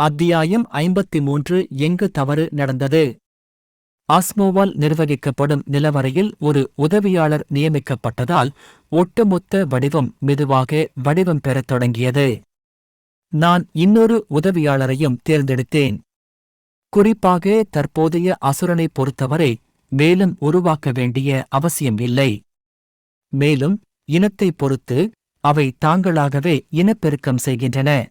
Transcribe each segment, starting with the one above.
அத்தியாயம் ஐம்பத்தி மூன்று எங்கு தவறு நடந்தது? ஆஸ்மோவால் நிர்வகிக்கப்படும் நிலவரையில் ஒரு உதவியாளர் நியமிக்கப்பட்டதால் ஒட்டுமொத்த வடிவம் மெதுவாக வடிவம் பெறத் தொடங்கியது. நான் இன்னொரு உதவியாளரையும் தேர்ந்தெடுத்தேன். குறிப்பாக தற்போதைய அசுரனை பொறுத்தவரை மேலும் உருவாக்க வேண்டிய அவசியம் இல்லை. மேலும் இனத்தைப் பொறுத்து அவை தாங்களாகவே இனப்பெருக்கம் செய்கின்றன.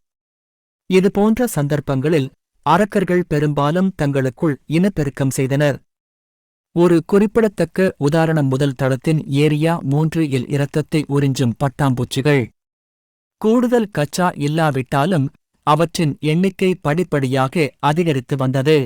இதுபோன்ற சந்தர்ப்பங்களில் அரக்கர்கள் பெரும்பாலும் தங்களுக்குள் இனப்பெருக்கம் செய்தனர். ஒரு குறிப்பிடத்தக்க உதாரணம் முதல் தளத்தின் ஏரியா மூன்று இல் இரத்தத்தை உறிஞ்சும் பட்டாம்பூச்சிகள். கூடுதல் கச்சா இல்லாவிட்டாலும் அவற்றின் எண்ணிக்கை படிப்படியாக அதிகரித்து வந்தது.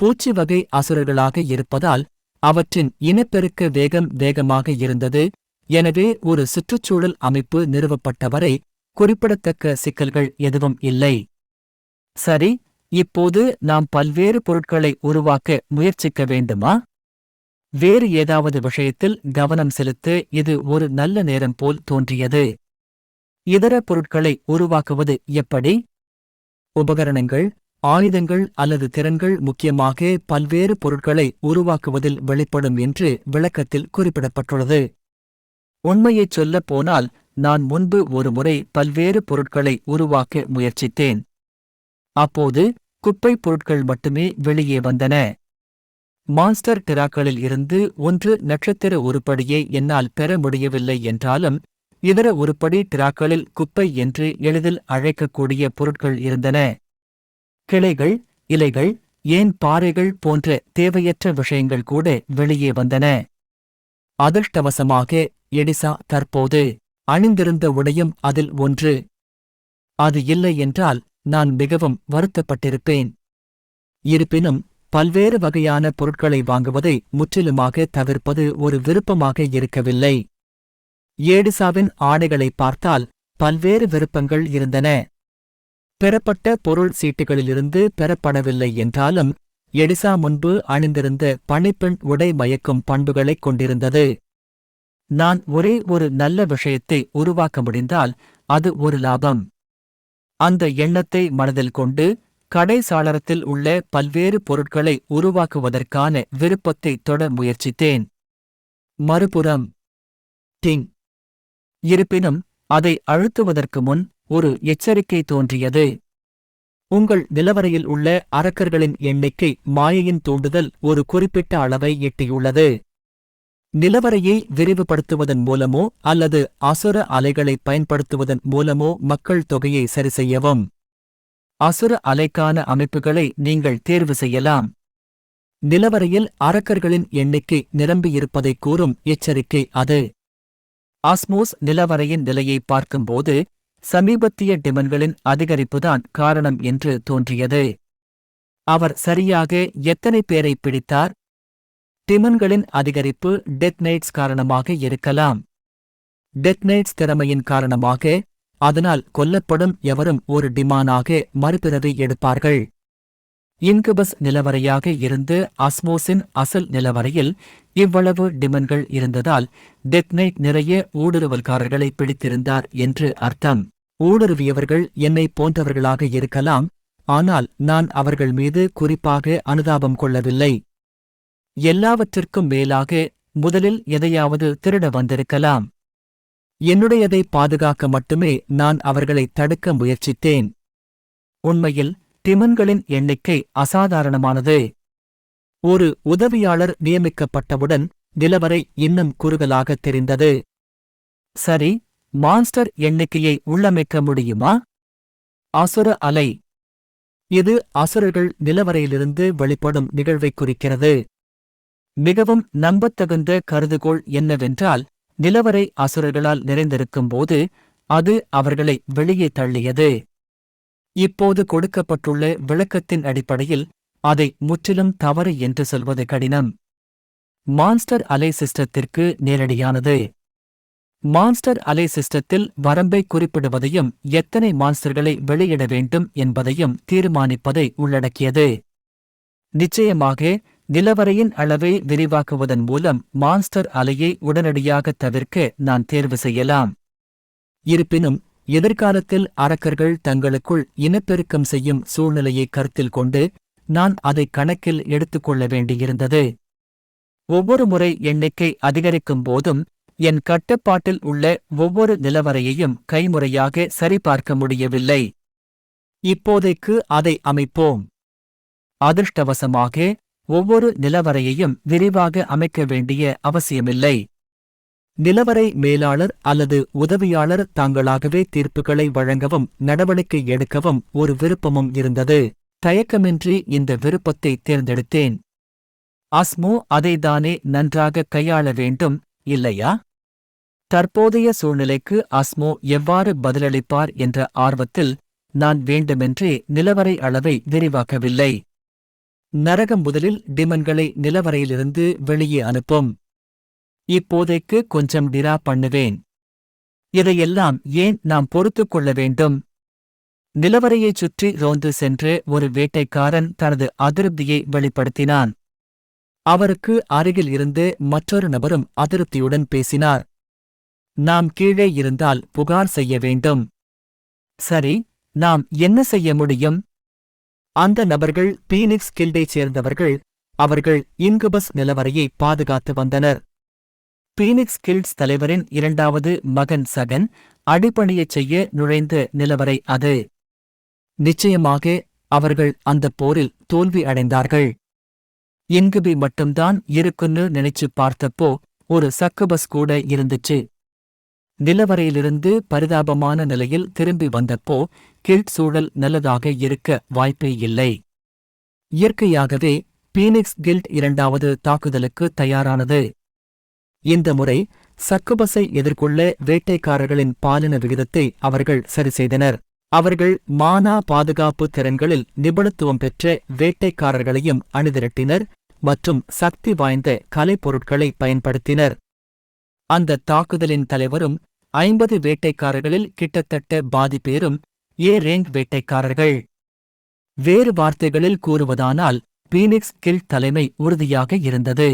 பூச்சி வகை அசுரர்களாக இருப்பதால் அவற்றின் இனப்பெருக்க வேகம் வேகமாக இருந்தது. எனவே ஒரு சுற்றுச்சூழல் அமைப்பு நிறுவப்பட்டவரை குறிப்பிடத்தக்க சிக்கல்கள் எதுவும் இல்லை. சரி இப்போது நாம் பல்வேறு பொருட்களை உருவாக்க முயற்சிக்க வேண்டுமா? வேறு ஏதாவது விஷயத்தில் கவனம் செலுத்த இது ஒரு நல்ல நேரம் போல் தோன்றியது. இதர பொருட்களை உருவாக்குவது எப்படி? உபகரணங்கள் ஆயுதங்கள் அல்லது திறன்கள் முக்கியமாக பல்வேறு பொருட்களை உருவாக்குவதில் வெளிப்படும் என்று விளக்கத்தில் குறிப்பிடப்பட்டுள்ளது. உண்மையைச் சொல்லப் போனால் நான் முன்பு ஒருமுறை பல்வேறு பொருட்களை உருவாக்க முயற்சித்தேன். அப்போது குப்பைப் பொருட்கள் மட்டுமே வெளியே வந்தன. மான்ஸ்டர் டிராக்களில் இருந்து ஒன்று நட்சத்திர உருப்படியை என்னால் பெற முடியவில்லை என்றாலும் இதர உருப்படி டிராக்களில் குப்பை என்று எளிதில் அழைக்கக்கூடிய பொருட்கள் இருந்தன. கிளைகள் இலைகள் ஏன் பாறைகள் போன்ற தேவையற்ற விஷயங்கள் கூட வெளியே வந்தன. அதிர்ஷ்டவசமாக எடிசா தற்போது அணிந்திருந்த உடையும் அதில் ஒன்று. அது இல்லை என்றால் நான் மிகவும் வருத்தப்பட்டிருப்பேன். இருப்பினும் பல்வேறு வகையான பொருட்களை வாங்குவதை முற்றிலுமாக தவிர்ப்பது ஒரு விருப்பமாக இருக்கவில்லை. ஏடிசாவின் ஆடைகளை பார்த்தால் பல்வேறு விருப்பங்கள் இருந்தன. பெறப்பட்ட பொருள் சீட்டுகளிலிருந்து பெறப்படவில்லை என்றாலும் எடிசா முன்பு அணிந்திருந்த பணிப்பெண் உடை மயக்கும் பண்புகளைக் கொண்டிருந்தது. நான் ஒரே ஒரு நல்ல விஷயத்தை உருவாக்க முடிந்தால் அது ஒரு லாபம். அந்த எண்ணத்தை மனதில் கொண்டு கடை சாளரத்தில் உள்ள பல்வேறு பொருட்களை உருவாக்குவதற்கான விருப்பத்தை தொட முயற்சித்தேன். மறுபுறம் டிங். இருப்பினும் அதை அழுத்துவதற்கு முன் ஒரு எச்சரிக்கை தோன்றியது. உங்கள் நிலவரையில் உள்ள அரக்கர்களின் எண்ணிக்கை மாயையின் தூண்டுதல் ஒரு குறிப்பிட்ட அளவை எட்டியுள்ளது. நிலவரையை விரிவுபடுத்துவதன் மூலமோ அல்லது அசுர அலைகளை பயன்படுத்துவதன் மூலமோ மக்கள் தொகையை சரிசெய்யவும். அசுர அலைக்கான அமைப்புகளை நீங்கள் தேர்வு செய்யலாம். நிலவரையில் அரக்கர்களின் எண்ணிக்கை நிரம்பியிருப்பதை கூறும் எச்சரிக்கை அது. ஆஸ்மோஸ் நிலவரையின் நிலையை பார்க்கும்போது சமீபத்திய டிமன்களின் அதிகரிப்புதான் காரணம் என்று தோன்றியது. அவர் சரியாக எத்தனை பேரை பிடித்தார்? டிமன்களின் அதிகரிப்பு டெத் நைட்ஸ் காரணமாக இருக்கலாம். டெத் நைட்ஸ் திறமையின் காரணமாக அதனால் கொல்லப்படும் எவரும் ஒரு டிமானாக மறுபிறவி எடுப்பார்கள். இன்குபஸ் நிலவரையாக இருந்து அஸ்மோஸின் அசல் நிலவரையில் இவ்வளவு டிமன்கள் இருந்ததால் டெத் நைட் நிறைய ஊடுருவல்காரர்களை பிடித்திருந்தார் என்று அர்த்தம். ஊடுருவியவர்கள் என்னை போன்றவர்களாக இருக்கலாம் ஆனால் நான் அவர்கள் மீது குறிப்பாக அனுதாபம் கொள்ளவில்லை. எல்லாவற்றிற்கும் மேலாக முதலில் எதையாவது திருட வந்திருக்கலாம். என்னுடையதை பாதுகாக்க மட்டுமே நான் அவர்களை தடுக்க முயற்சித்தேன். உண்மையில் டிமன்களின் எண்ணிக்கை அசாதாரணமானது. ஒரு உதவியாளர் நியமிக்கப்பட்டவுடன் நிலவரை இன்னும் குறுகலாக தெரிந்தது. சரி மான்ஸ்டர் எண்ணிக்கையை உள்ளமைக்க முடியுமா? அசுர அலை. இது அசுரர்கள் நிலவரையிலிருந்து வெளிப்படும் நிகழ்வைக் குறிக்கிறது. மிகவும் நம்பத்தகுந்த கருதுகோள் என்னவென்றால் நிலவரை அசுரர்களால் நிறைந்திருக்கும்போது அது அவர்களை வெளியே தள்ளியது. இப்போது கொடுக்கப்பட்டுள்ள விளக்கத்தின் அடிப்படையில் அதை முற்றிலும் தவறு என்று சொல்வது கடினம். மான்ஸ்டர் அலை சிஸ்டத்திற்கு நேரடியானது. மான்ஸ்டர் அலை சிஸ்டத்தில் வரம்பை குறிப்பிடுவதையும் எத்தனை மான்ஸ்டர்களை வெளியிட வேண்டும் என்பதையும் தீர்மானிப்பதை உள்ளடக்கியது. நிச்சயமாக நிலவரையின் அளவை விரிவாக்குவதன் மூலம் மான்ஸ்டர் அலையை உடனடியாக தவிர்க்க நான் தேர்வு செய்யலாம். இருப்பினும் எதிர்காலத்தில் அரக்கர்கள் தங்களுக்குள் இனப்பெருக்கம் செய்யும் சூழ்நிலையை கருத்தில் கொண்டு நான் அதை கணக்கில் எடுத்துக்கொள்ள வேண்டியிருந்தது. ஒவ்வொரு முறை எண்ணிக்கை அதிகரிக்கும் போதும் என் கட்டுப்பாட்டில் உள்ள ஒவ்வொரு நிலவரையையும் கைமுறையாக சரிபார்க்க முடியவில்லை. இப்போதைக்கு அதை அமைப்போம். அதிர்ஷ்டவசமாக ஒவ்வொரு நிலவரையையும் விரிவாக அமைக்க வேண்டிய அவசியமில்லை. நிலவரை மேலாளர் அல்லது உதவியாளர் தாங்களாகவே தீர்ப்புகளை வழங்கவும் நடவடிக்கை எடுக்கவும் ஒரு விருப்பமும் இருந்தது. தயக்கமின்றி இந்த விருப்பத்தை தேர்ந்தெடுத்தேன். அஸ்மோ அதைதானே நன்றாக கையாள வேண்டும் இல்லையா? தற்போதைய சூழ்நிலைக்கு அஸ்மோ எவ்வாறு பதிலளிப்பார் என்ற ஆர்வத்தில் நான் வேண்டுமென்றே நிலவரை அளவை விரிவாக்கவில்லை. நரகம் முதலில் டிமன்களை நிலவரையிலிருந்து வெளியே அனுப்பும். இப்போதைக்கு கொஞ்சம் டிரா பண்ணுவேன். இதையெல்லாம் ஏன் நாம் பொறுத்துக் கொள்ள வேண்டும்? நிலவரையைச் சுற்றி ரோந்து சென்று ஒரு வேட்டைக்காரன் தனது அதிருப்தியை வெளிப்படுத்தினான். அவருக்கு அருகில் இருந்து மற்றொரு நபரும் அதிருப்தியுடன் பேசினார். நாம் கீழே இருந்தால் புகார் செய்ய வேண்டும். சரி நாம் என்ன செய்ய முடியும்? அந்த நபர்கள் பீனிக்ஸ் கில்டைச் சேர்ந்தவர்கள். அவர்கள் இன்குபஸ் நிலவரையை பாதுகாத்து வந்தனர். பீனிக்ஸ் கில்ட்ஸ் தலைவரின் இரண்டாவது மகன் சகன் அடிப்பணியச் செய்ய நுழைந்த நிலவரை அது. நிச்சயமாக அவர்கள் அந்தப் போரில் தோல்வி அடைந்தார்கள். இன்குபி மட்டும்தான் இருக்குன்னு நினைச்சு பார்த்தப்போ ஒரு சக்குபஸ் கூட இருந்துச்சு. நிலவரையிலிருந்து பரிதாபமான நிலையில் திரும்பி வந்தப்போ கில்ட் சூழல் நல்லதாக இருக்க வாய்ப்பே இல்லை. இயற்கையாகவே பீனிக்ஸ் கில்ட் இரண்டாவது தாக்குதலுக்கு தயாரானது. இந்த முறை சக்குபஸை எதிர்கொள்ள வேட்டைக்காரர்களின் பாலின விகிதத்தை அவர்கள் சரிசெய்தனர். அவர்கள் மானா பாதுகாப்பு திறன்களில் நிபுணத்துவம் பெற்ற வேட்டைக்காரர்களையும் அணிதிரட்டினர் மற்றும் சக்தி வாய்ந்த கலைப்பொருட்களை பயன்படுத்தினர். அந்த தாக்குதலின் தலைவரும் ஐம்பது வேட்டைக்காரர்களில் கிட்டத்தட்ட பாதி பேரும் ஏ ரேங்க் வேட்டைக்காரர்கள். வேறு வார்த்தைகளில் கூறுவதானால் பீனிக்ஸ் கில் தலைமை உறுதியாக இருந்தது.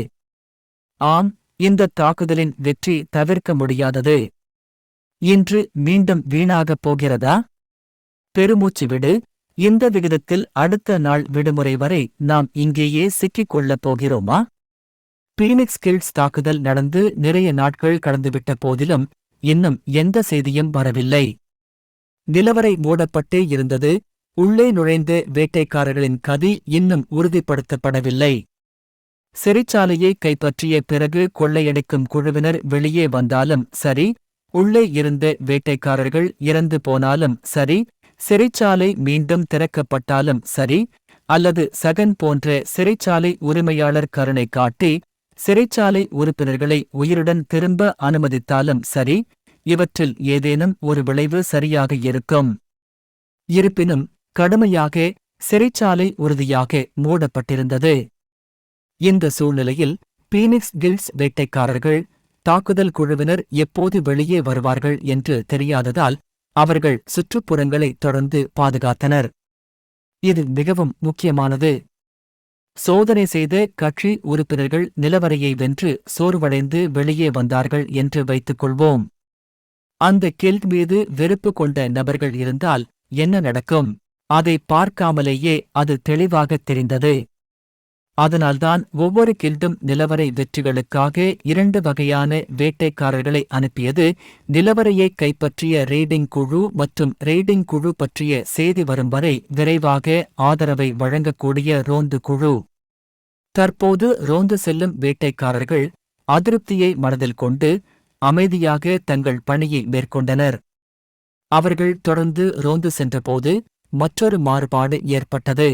ஆம் இந்த தாக்குதலின் வெற்றி தவிர்க்க முடியாதது. இன்று மீண்டும் வீணாகப் போகிறதா? பெருமூச்சு விடு. இந்த விகிதத்தில் அடுத்த நாள் விடுமுறை வரை நாம் இங்கேயே சிக்கிக் கொள்ளப் போகிறோமா? பீனிக்ஸ் கில்ட்ஸ் தாக்குதல் நடந்து நிறைய நாட்கள் கடந்துவிட்ட போதிலும் இன்னும் எந்த செய்தியும் வரவில்லை. நிலவரை மூடப்பட்டே இருந்தது. உள்ளே நுழைந்த வேட்டைக்காரர்களின் கதி இன்னும் உறுதிப்படுத்தப்படவில்லை. சிறைச்சாலையை கைப்பற்றிய பிறகு கொள்ளையடிக்கும் குழுவினர் வெளியே வந்தாலும் சரி உள்ளே இருந்த வேட்டைக்காரர்கள் இறந்து போனாலும் சரி சிறைச்சாலை மீண்டும் திறக்கப்பட்டாலும் சரி அல்லது சகன் போன்ற சிறைச்சாலை உரிமையாளர் கருணை காட்டி சிறைச்சாலை உறுப்பினர்களை உயிருடன் திரும்ப அனுமதித்தாலும் சரி இவற்றில் ஏதேனும் ஒரு விளைவு சரியாக இருக்கும். இருப்பினும் கடுமையாக சிறைச்சாலை உறுதியாக மூடப்பட்டிருந்தது. இந்த சூழ்நிலையில் பீனிக்ஸ் கில்ட்ஸ் வேட்டைக்காரர்கள் தாக்குதல் குழுவினர் எப்போது வெளியே வருவார்கள் என்று தெரியாததால் அவர்கள் சுற்றுப்புறங்களை தொடர்ந்து பாதுகாத்தனர். இது மிகவும் முக்கியமானது. சோதனை செய்த கட்சி உறுப்பினர்கள் நிலவரையை வென்று சோர்வடைந்து வெளியே வந்தார்கள் என்று வைத்துக் கொள்வோம் அந்த கில்ட் மீது வெறுப்பு கொண்ட நபர்கள் இருந்தால் என்ன நடக்கும்? அதை பார்க்காமலேயே அது தெளிவாகத் தெரிந்தது. அதனால்தான் ஒவ்வொரு கில்டும் நிலவரை வெற்றிகளுக்காக இரண்டு வகையான வேட்டைக்காரர்களை அனுப்பியது. நிலவரையை கைப்பற்றிய ரெய்டிங் குழு மற்றும் ரெய்டிங் குழு பற்றிய செய்தி வரும் வரை விரைவாக ஆதரவை வழங்கக்கூடிய ரோந்து குழு. தற்போது ரோந்து செல்லும் வேட்டைக்காரர்கள் அதிருப்தியை மனதில் கொண்டு அமைதியாக தங்கள் பணியை மேற்கொண்டனர். அவர்கள் தொடர்ந்து ரோந்து சென்றபோது மற்றொரு மாறுபாடு ஏற்பட்டது.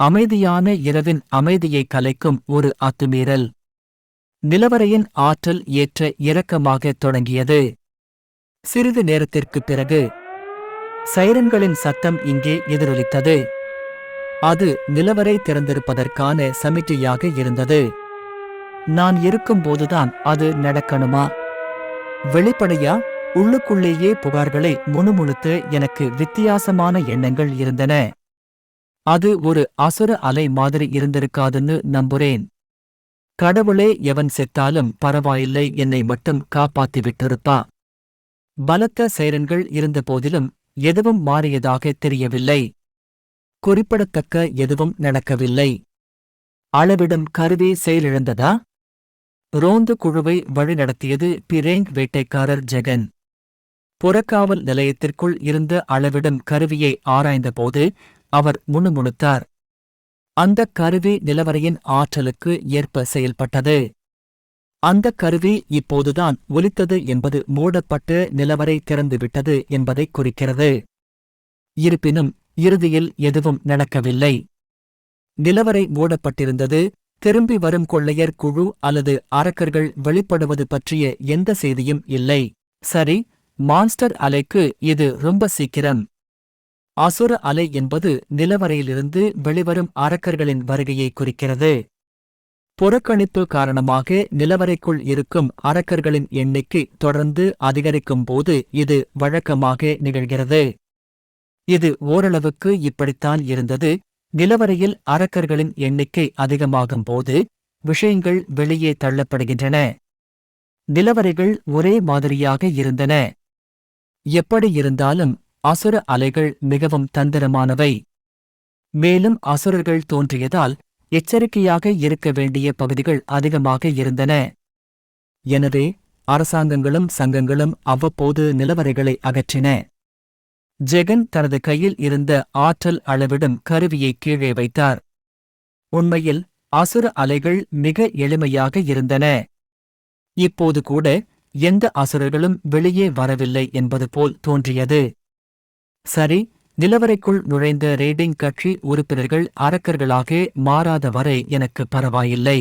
அமைதியான இரவின் அமைதியை கலைக்கும் ஒரு அத்துமீறல். நிலவரையின் ஆற்றல் ஏற்ற இறக்கமாக தொடங்கியது. சிறிது நேரத்திற்குப் பிறகு சைரன்களின் சத்தம் இங்கே எதிரொலித்தது. அது நிலவரை திறந்திருப்பதற்கான சமிட்டியாக இருந்தது. நான் இருக்கும்போதுதான் அது நடக்கணுமா? வெளிப்படையா? உள்ளுக்குள்ளேயே புகார்களை முணுமுணுத்து எனக்கு வித்தியாசமான எண்ணங்கள் இருந்தன. அது ஒரு அசுர அலை மாதிரி இருந்திருக்காதுன்னு நம்புறேன். கடவுளே எவன் செத்தாலும் பரவாயில்லை என்னை மட்டும் காப்பாத்தி விட்டிருப்பா. பலத்த சைரன்கள் இருந்தபோதிலும் எதுவும் மாறியதாக தெரியவில்லை. குறிப்பிடத்தக்க எதுவும் நடக்கவில்லை. அளவிடும் கருவி செயலிழந்ததா? ரோந்து குழுவை வழிநடத்தியது பிரேங் வேட்டைக்காரர் ஜெகன். புறக்காவல் நிலையத்திற்குள் இருந்த அளவிடும் கருவியை ஆராய்ந்தபோது அவர் முணுமுணுத்தார். அந்தக் கருவி நிலவரையின் ஆற்றலுக்கு ஏற்ப செயல்பட்டது. அந்தக் கருவி இப்போதுதான் ஒலித்தது என்பது மூடப்பட்டு நிலவரை திறந்துவிட்டது என்பதைக் குறிக்கிறது. இருப்பினும் இறுதியில் எதுவும் நடக்கவில்லை. நிலவரை மூடப்பட்டிருந்தது திரும்பி வரும் கொள்ளையர் குழு அல்லது அரக்கர்கள் வெளிப்படுவது பற்றிய எந்த செய்தியும் இல்லை. சரி மான்ஸ்டர் அலைக்கு இது ரொம்ப சீக்கிரம். அசுர அலை என்பது நிலவரையிலிருந்து வெளிவரும் அரக்கர்களின் வருகையை குறிக்கிறது. புறக்கணிப்பு காரணமாக நிலவரைக்குள் இருக்கும் அரக்கர்களின் எண்ணிக்கை தொடர்ந்து அதிகரிக்கும் போது இது வழக்கமாக நிகழ்கிறது. இது ஓரளவுக்கு இப்படித்தான் இருந்தது. நிலவரையில் அரக்கர்களின் எண்ணிக்கை அதிகமாகும் போது விஷயங்கள் வெளியே தள்ளப்படுகின்றன. நிலவரைகள் ஒரே மாதிரியாக இருந்தன. எப்படி இருந்தாலும் அசுர அலைகள் மிகவும் தந்திரமானவை. மேலும் அசுரர்கள் தோன்றியதால் எச்சரிக்கையாக இருக்க வேண்டிய பகுதிகள் அதிகமாக இருந்தன. எனவே அரசாங்கங்களும் சங்கங்களும் அவ்வப்போது நிலவரைகளை அகற்றின. ஜெகன் தனது கையில் இருந்த ஆற்றல் அளவிடும் கருவியை கீழே வைத்தார். உண்மையில் அசுர அலைகள் மிக எளிமையாக இருந்தன. இப்போது கூட எந்த அசுரர்களும் வெளியே வரவில்லை என்பது போல் தோன்றியது. சரி நிலவரைக்குள் நுழைந்த ரேடிங் கட்சி உறுப்பினர்கள் அரக்கர்களாக மாறாத வரை எனக்கு பரவாயில்லை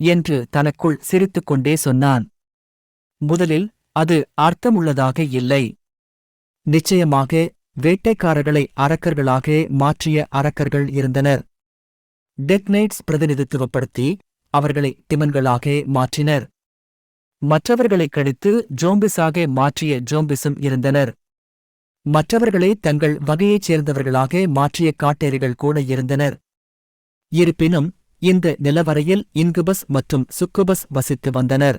என்று தனக்குள் சிரித்துக்கொண்டே சொன்னான். முதலில் அது அர்த்தமுள்ளதாக இல்லை. நிச்சயமாக வேட்டைக்காரர்களை அரக்கர்களாக மாற்றிய அரக்கர்கள் இருந்தனர். டெக்னைட்ஸ் பிரதிநிதித்துவப்படுத்தி அவர்களை திமன்களாக மாற்றினர். மற்றவர்களை கழித்து ஜோம்பிஸாக மாற்றிய ஜோம்பிஸும் இருந்தனர். மற்றவர்களை தங்கள் வகையைச் சேர்ந்தவர்களாக மாற்றிய காட்டேரிகள் கூட இருந்தனர். இருப்பினும் இந்த நிலவரையில் இன்குபஸ் மற்றும் சுக்குபஸ் வசித்து வந்தனர்.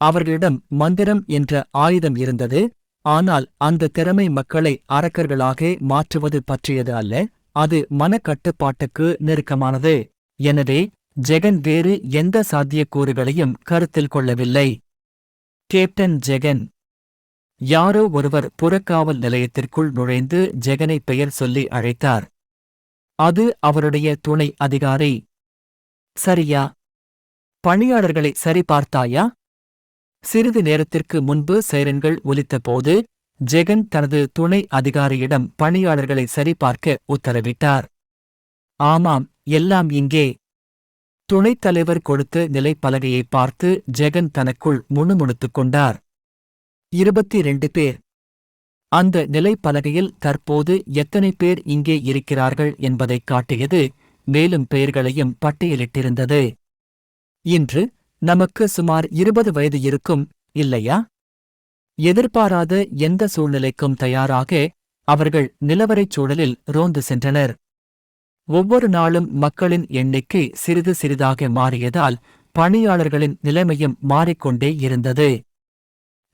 அவர்களிடம் மந்திரம் என்ற ஆயுதம் இருந்தது ஆனால் அந்த திறமை மக்களை அரக்கர்களாக மாற்றுவது பற்றியது அல்ல அது மனக்கட்டுப்பாட்டுக்கு நெருக்கமானது. எனவே ஜெகன் வேறு எந்த சாத்தியக்கூறுகளையும் கருத்தில் கொள்ளவில்லை. கேப்டன் ஜெகன் யாரோ ஒருவர் புறக்காவல் நிலையத்திற்குள் நுழைந்து ஜெகனை பெயர் சொல்லி அழைத்தார். அது அவருடைய துணை அதிகாரி. சரியா? பணியாளர்களை சரிபார்த்தாயா சிறிது நேரத்திற்கு முன்பு சைரன்கள் ஒலித்தபோது ஜெகன் தனது துணை அதிகாரியிடம் பணியாளர்களை சரிபார்க்க உத்தரவிட்டார். ஆமாம் எல்லாம் இங்கே. துணைத் தலைவர் கொடுத்த நிலைப்பலகையை பார்த்து ஜெகன் தனக்குள் முணுமுணுத்துக் கொண்டார். இருபத்தி ரெண்டு பேர். அந்த நிலைப்பலகையில் தற்போது எத்தனை பேர் இங்கே இருக்கிறார்கள் என்பதைக் காட்டியது மேலும் பெயர்களையும் பட்டியலிட்டிருந்தது. இன்று நமக்கு சுமார் இருபது வயது இருக்கும் இல்லையா? எதிர்பாராத எந்த சூழ்நிலைக்கும் தயாராக அவர்கள் நிலவரைச் சூழலில் ரோந்து சென்றனர். ஒவ்வொரு நாளும் மக்களின் எண்ணிக்கை சிறிது சிறிதாக மாறியதால் பணியாளர்களின் நிலைமையும் மாறிக்கொண்டே இருந்தது.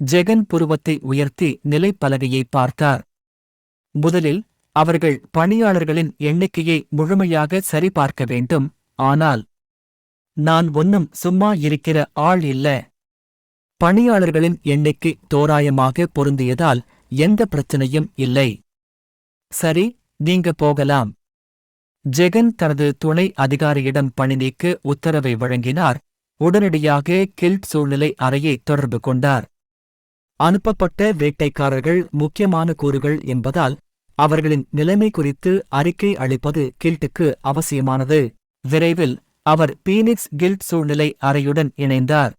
ஜெகன் புருவத்தை உயர்த்தி நிலைப்பலகையை பார்த்தார். முதலில் அவர்கள் பணியாளர்களின் எண்ணிக்கையை முழுமையாக சரிபார்க்க வேண்டும். ஆனால் நான் ஒன்னும் சும்மா இருக்கிற ஆள் இல்ல. பணியாளர்களின் எண்ணிக்கை தோராயமாக பொருந்தியதால் எந்த பிரச்சனையும் இல்லை. சரி நீங்க போகலாம். ஜெகன் தனது துணை அதிகாரியிடம் பணி நீக்க உத்தரவை வழங்கினார். உடனடியாக கில்ட் சூழ்நிலை அறையை தொடர்பு கொண்டார். அனுப்பப்பட்ட வேட்டைக்காரர்கள் முக்கியமான கூறுகள் என்பதால் அவர்களின் நிலைமை குறித்து அறிக்கை அளிப்பது கில்ட்டுக்கு அவசியமானது. விரைவில் அவர் பீனிக்ஸ் கில்ட் சூழ்நிலை அறையுடன் இணைந்தார்.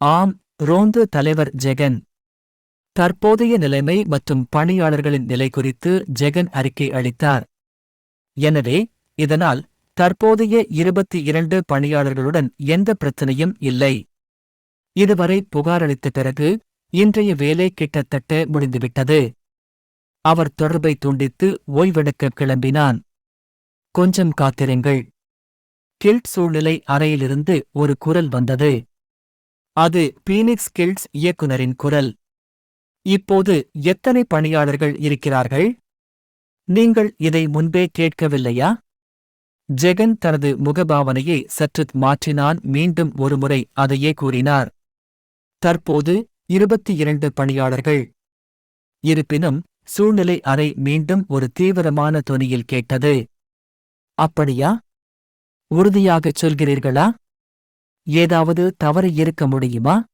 ஆம் ரோந்து தலைவர் ஜெகன். தற்போதைய நிலைமை மற்றும் பணியாளர்களின் நிலை குறித்து ஜெகன் அறிக்கை அளித்தார். எனவே இதனால் தற்போதைய இருபத்தி இரண்டு பணியாளர்களுடன் எந்த பிரச்சனையும் இல்லை. இதுவரை புகாரளித்த பிறகு இன்றைய வேலை கிட்டத்தட்ட முடிந்துவிட்டது. அவர் தொடர்பை துண்டித்து ஓய்வெடுக்க கிளம்பினான். கொஞ்சம் காத்திருங்கள். கில்ட் சூழ்நிலை அறையிலிருந்து ஒரு குரல் வந்தது. அது பீனிக்ஸ் கில்ட்ஸ் இயக்குனரின் குரல். இப்போது எத்தனை பணியாளர்கள் இருக்கிறார்கள்? நீங்கள் இதை முன்பே கேட்கவில்லையா? ஜெகன் தனது முகபாவனையை சற்று மாற்றினான். மீண்டும் ஒருமுறை அதையே கூறினார். தற்போது இருபத்தி இரண்டு பணியாளர்கள். இருப்பினும் சூழ்நிலை அறை மீண்டும் ஒரு தீவிரமான தொனியில் கேட்டது. அப்படியா? உறுதியாகச் சொல்கிறீர்களா? ஏதாவது தவறு இருக்க முடியுமா?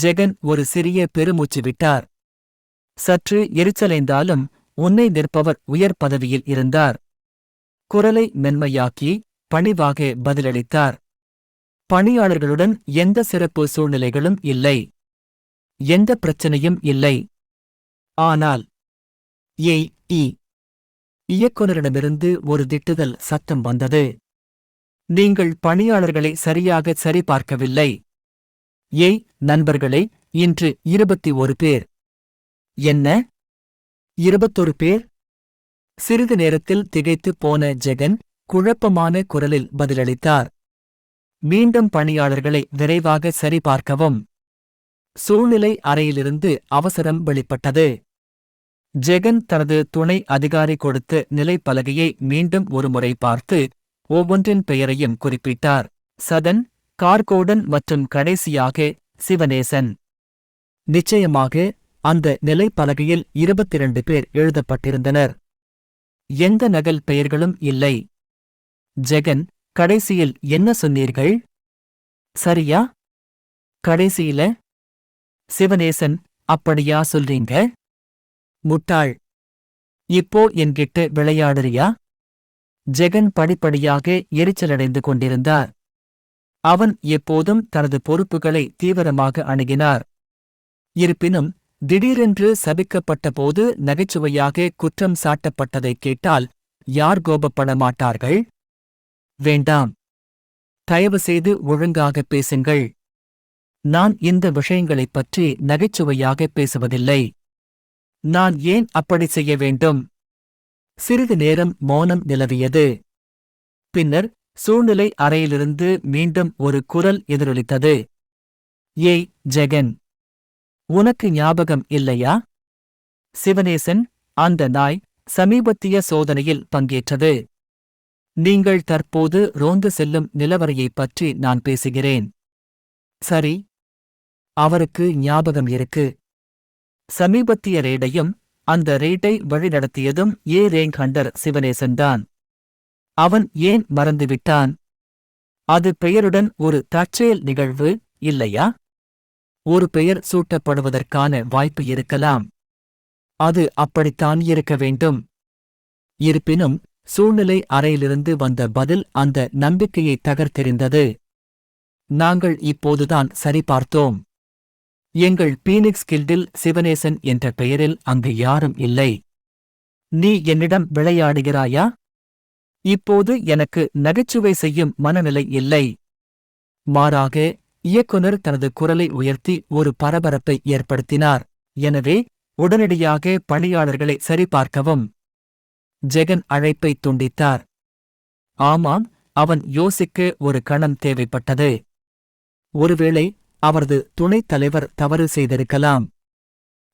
ஜெகன் ஒரு சிறிய பெருமூச்சு விட்டார். சற்று எரிச்சலைந்தாலும் உன்னை நிற்பவர் உயர் பதவியில் இருந்தார். குரலை மென்மையாக்கி பணிவாக பதிலளித்தார். பணியாளர்களுடன் எந்த சிறப்பு சூழ்நிலைகளும் இல்லை. எந்த பிரச்சனையும் இல்லை. ஆனால் ஏய் இ இயக்குனரிடமிருந்து ஒரு திட்டுதல் சத்தம் வந்தது. நீங்கள் பணியாளர்களை சரியாக சரிபார்க்கவில்லை. ஏய் நண்பர்களே இன்று இருபத்தி ஒரு பேர். என்ன? இருபத்தொரு பேர்? சிறிது நேரத்தில் திகைத்துப் போன ஜெகன் குழப்பமான குரலில் பதிலளித்தார். மீண்டும் பணியாளர்களை விரைவாக சரிபார்க்கவும். சூழ்நிலை அறையிலிருந்து அவசரம் வெளிப்பட்டது. ஜெகன் தனது துணை அதிகாரி கொடுத்த நிலைப்பலகையை மீண்டும் ஒருமுறை பார்த்து ஒவ்வொன்றின் பெயரையும் குறிப்பிட்டார். சதன் கார்கோடன் மற்றும் கடைசியாக சிவநேசன் நிச்சயமாக அந்த நிலைப்பலகையில் இருபத்திரண்டு பேர் எழுதப்பட்டிருந்தனர். எந்த நகல் பெயர்களும் இல்லை. ஜெகன் கடைசியில் என்ன சொன்னீர்கள்? சரியா? கடைசியில சிவநேசன் அப்படியா சொல்றீங்க? முட்டாள். இப்போ என்கிட்ட விளையாடுறியா? ஜெகன் படிப்படியாக எரிச்சலடைந்து கொண்டிருந்தார். அவன் எப்போதும் தனது பொறுப்புகளை தீவிரமாக அணுகினார். இருப்பினும் திடீரென்று சபிக்கப்பட்டபோது நகைச்சுவையாக குற்றம் சாட்டப்பட்டதைக் கேட்டால் யார் கோபப்பட மாட்டார்கள்? வேண்டாம். தயவுசெய்து ஒழுங்காகப் பேசுங்கள். நான் இந்த விஷயங்களைப் பற்றி நகைச்சுவையாக பேசுவதில்லை. நான் ஏன் அப்படி செய்ய வேண்டும்? சிறிது நேரம் மௌனம் நிலவியது. பின்னர் சூழ்நிலை அறையிலிருந்து மீண்டும் ஒரு குரல் எதிரொலித்தது. ஏய் ஜெகன். உனக்கு ஞாபகம் இல்லையா? சிவனேசன் அந்த நாய் சமீபத்திய சோதனையில் பங்கேற்றது. நீங்கள் தற்போது ரோந்து செல்லும் நிலவரையைப் பற்றி நான் பேசுகிறேன். சரி அவருக்கு ஞாபகம் இருக்கு. சமீபத்திய ரேடையும் அந்த ரேட்டை வழிநடத்தியதும் ஏ ரேங் ஹண்டர் சிவனேசன்தான் அவன் ஏன் மறந்துவிட்டான்? அது பெயருடன் ஒரு தற்செயல் நிகழ்வு இல்லையா? ஒரு பெயர் சூட்டப்படுவதற்கான வாய்ப்பு இருக்கலாம். அது அப்படித்தான் இருக்க வேண்டும். இருப்பினும் சூழ்நிலை அறையிலிருந்து வந்த பதில் அந்த நம்பிக்கையை தகர்த்தெறிந்தது. நாங்கள் இப்போதுதான் சரிபார்த்தோம். எங்கள் பீனிக்ஸ் கில்டில் சிவனேசன் என்ற பெயரில் அங்கு யாரும் இல்லை. நீ என்னிடம் விளையாடுகிறாயா? இப்போது எனக்கு நகைச்சுவை செய்யும் மனநிலை இல்லை. மாறாக இயக்குனர் தனது குரலை உயர்த்தி ஒரு பரபரப்பை ஏற்படுத்தினார். எனவே உடனடியாக பணியாளர்களை சரிபார்க்கவும். ஜெகன் அழைப்பை துண்டித்தார். ஆமாம் அவன் யோசிக்க ஒரு கணம் தேவைப்பட்டது. ஒருவேளை அவரது துணைத் தலைவர் தவறு செய்திருக்கலாம்.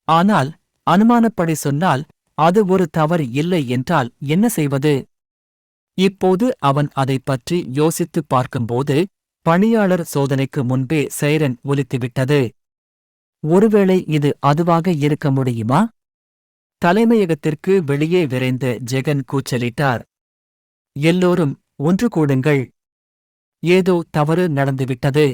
ஆனால் அனுமானப்படி சொன்னால் அது ஒரு தவறு இல்லை என்றால் என்ன செய்வது? இப்போது அவன் அதைப் பற்றி யோசித்துப் பார்க்கும்போது பணியாளர் சோதனைக்கு முன்பே சைரன் ஒலித்துவிட்டது. ஒருவேளை இது அதுவாக இருக்க முடியுமா? தலைமையகத்திற்கு வெளியே விரைந்த ஜெகன் கூச்சலிட்டார். எல்லோரும் ஒன்று கூடுங்கள். ஏதோ தவறு நடந்துவிட்டது.